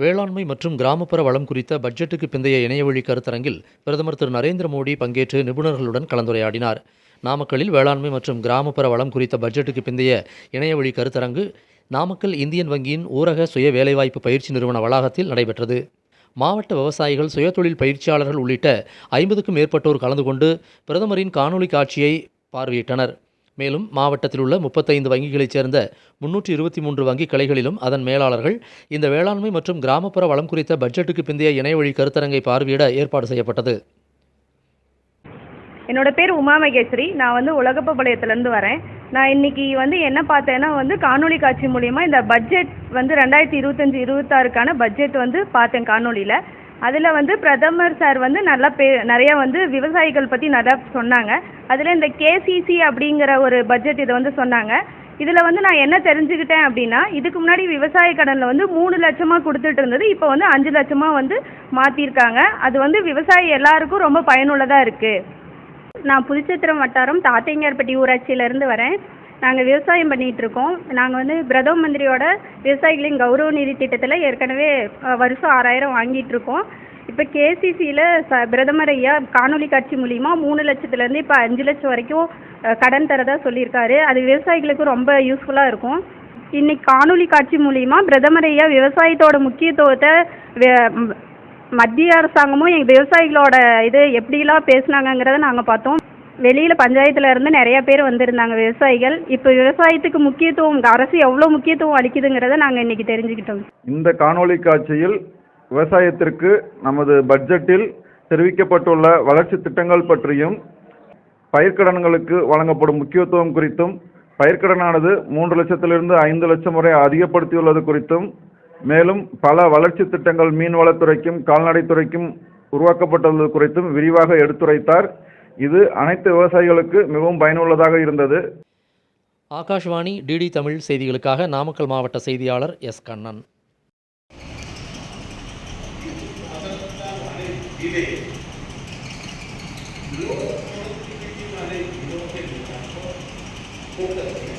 வேளாண்மை மற்றும் கிராமப்புற வளம் குறித்த பட்ஜெட்டுக்கு பிந்தைய இணையவழி கருத்தரங்கில் பிரதமர் திரு நரேந்திர மோடி பங்கேற்று நிபுணர்களுடன் கலந்துரையாடினார். நாமக்கல்லில் வேளாண்மை மற்றும் கிராமப்புற வளம் குறித்த பட்ஜெட்டுக்கு பிந்தைய இணையவழி கருத்தரங்கு நாமக்கல் இந்தியன் வங்கியின் ஊரக சுய வேலைவாய்ப்பு பயிற்சி நிறுவன வளாகத்தில் நடைபெற்றது. மாவட்ட விவசாயிகள் சுயதொழில் பயிற்சியாளர்கள் உள்ளிட்ட ஐம்பதுக்கும் மேற்பட்டோர் கலந்து கொண்டு பிரதமரின் காணொளி காட்சியை பார்வையிட்டனர். மேலும் மாவட்டத்தில் உள்ள முப்பத்தைந்து வங்கிகளைச் சேர்ந்த முன்னூற்றி இருபத்தி மூன்று வங்கி கிளைகளிலும் அதன் மேலாளர்கள் இந்த வேளாண்மை மற்றும் கிராமப்புற வளம் குறித்த பட்ஜெட்டுக்கு பிந்தைய இணையவழி கருத்தரங்கை பார்வையிட ஏற்பாடு செய்யப்பட்டது. என்னோட பேர் உமா மகேஸ்வரி. நான் வந்து உலகப்பபாளையத்துலேருந்து வரேன். நான் இன்னைக்கு வந்து என்ன பார்த்தேன்னா வந்து காணொலி காட்சி மூலிமா இந்த பட்ஜெட் வந்து ரெண்டாயிரத்தி இருபத்தஞ்சி இருபத்தாறுக்கான பட்ஜெட் வந்து பார்த்தேன் காணொலியில் அதில் வந்து பிரதமர் சார் வந்து நல்லா பே நிறையா வந்து விவசாயிகள் பற்றி நல்லா சொன்னாங்க. அதில் இந்த கேசிசி அப்படிங்கிற ஒரு பட்ஜெட் இதை வந்து சொன்னாங்க. இதில் வந்து நான் என்ன தெரிஞ்சுக்கிட்டேன் அப்படின்னா இதுக்கு முன்னாடி விவசாய கடனில் வந்து மூணு லட்சமாக கொடுத்துட்டு இருந்தது இப்போ வந்து அஞ்சு லட்சமாக வந்து மாற்றிருக்காங்க அது வந்து விவசாயி எல்லாருக்கும் ரொம்ப பயனுள்ளதாக இருக்குது நான் புதுச்சத்திரம் வட்டாரம் தாத்தைங்கார்பட்டி ஊராட்சியிலேருந்து வரேன். நாங்கள் விவசாயம் பண்ணிகிட்ருக்கோம் நாங்கள் வந்து பிரதம மந்திரியோட விவசாயிகளின் கௌரவ நிதி திட்டத்தில் ஏற்கனவே வருஷம் ஆறாயிரம் வாங்கிட்டு இருக்கோம். இப்போ கேசிசியில் ச பிரதமர் ஐயா காணொலி காட்சி மூலிமா மூணு லட்சத்துலேருந்து இப்போ அஞ்சு லட்சம் வரைக்கும் கடன் தரதா சொல்லியிருக்காரு. அது விவசாயிகளுக்கு ரொம்ப யூஸ்ஃபுல்லாக இருக்கும். இன்னைக்கு காணொலி காட்சி மூலிமா பிரதமர் ஐயா விவசாயத்தோட முக்கியத்துவத்தை மத்திய அரசாங்கமும் எங்கள் விவசாயிகளோட இது எப்படிலாம் பேசுனாங்கங்கிறத நாங்கள் பார்த்தோம். வெளியில் பஞ்சாயத்துல இருந்து நிறைய பேர் வந்திருந்தாங்க விவசாயிகள். இப்போ விவசாயத்துக்கு முக்கியத்துவம் அரசு எவ்வளோ முக்கியத்துவம் அளிக்குதுங்கிறத நாங்கள் இன்னைக்கு தெரிஞ்சுக்கிட்டோம். இந்த காணொளி காட்சியில் விவசாயத்திற்கு நமது பட்ஜெட்டில் தெரிவிக்கப்பட்டுள்ள வளர்ச்சி திட்டங்கள் பற்றியும் பயிர்க்கடன்களுக்கு வழங்கப்படும் முக்கியத்துவம் குறித்தும் பயிர்க்கடனானது மூன்று லட்சத்திலிருந்து ஐந்து லட்சம் வரை அதிகப்படுத்தியுள்ளது குறித்தும் மேலும் பல வளர்ச்சி திட்டங்கள் மீன்வளத்துறைக்கும் கால்நடைத்துறைக்கும் உருவாக்கப்பட்டுள்ளது குறித்தும் விரிவாக எடுத்துரைத்தார் இது அனைத்து விவசாயிகளுக்கு மிகவும் பயனுள்ளதாக இருந்தது ஆகாஷ்வாணி டிடி தமிழ் செய்திகளுக்காக நாமக்கல் மாவட்ட செய்தியாளர் எஸ் கண்ணன் Focus.